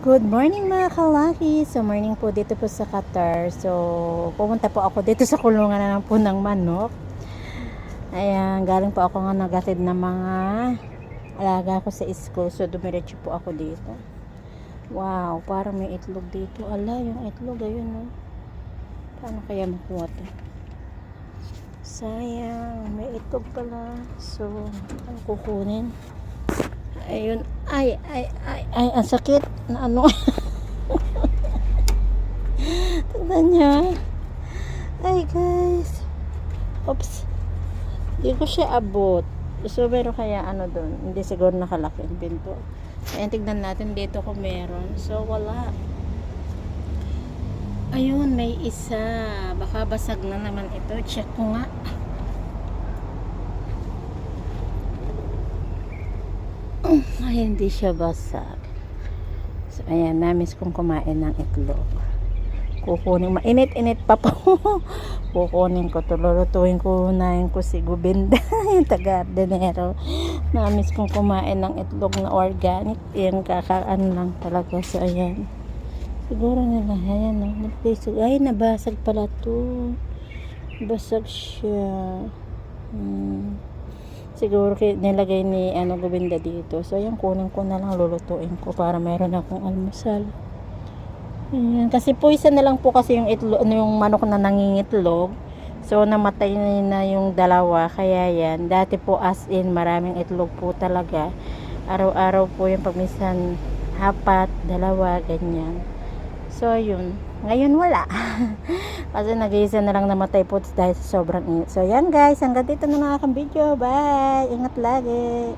Good morning mga kalaki. So morning po dito po sa Qatar. So pumunta po ako dito sa kulungan na ng po ng manok. Ayan, galing po ako nga nagatid ng mga alaga ko sa school. So dumiretso po ako dito. Wow, parang may itlog dito. Ala, yung itlog ayun no. Paano kaya makuha to? Sayang, may itlog pala. So, ano kukunin? Ayun. Ay, ay, ay, ay, ang sakit na ano. Tignan niya. Ay, guys. Oops. Hindi ko siya abot. So, meron kaya ano doon. Hindi siguro nakalaki yung pinto. Ayan, tignan natin dito kung meron. So, wala. Ayun, may isa. Baka basag na naman ito. Check ko nga. Ay, hindi siya basag. So, ayan, namis kong kumain ng itlog. Kukunin, mainit-init pa po. Kukunin ko, tululutuin ko, unahin ko si Gubinda, yung taga-ardenero. Namis kong kumain ng itlog na organic. Yung kakaan lang talaga. So, ayan. Siguro nila, ayan? Nagpisog. Ay, nabasag pala to. Basag siya. Siguro nilagay ni ano Gobinda dito. So, ayan, kunin ko na lang, lulutuin ko para meron akong almusal. Ayan, kasi po isa na lang po kasi yung itlog, ano, yung manok na nangingitlog. So, namatay na, yung dalawa. Kaya yan, dati po as in, maraming itlog po talaga. Araw-araw po yung pagmisan, hapat, dalawa, ganyan. So, yun. Ngayon, wala. Kasi nag-iisa na lang namatay po dahil sobrang init. So, yan guys. Hanggang dito na lang aking video. Bye! Ingat lagi!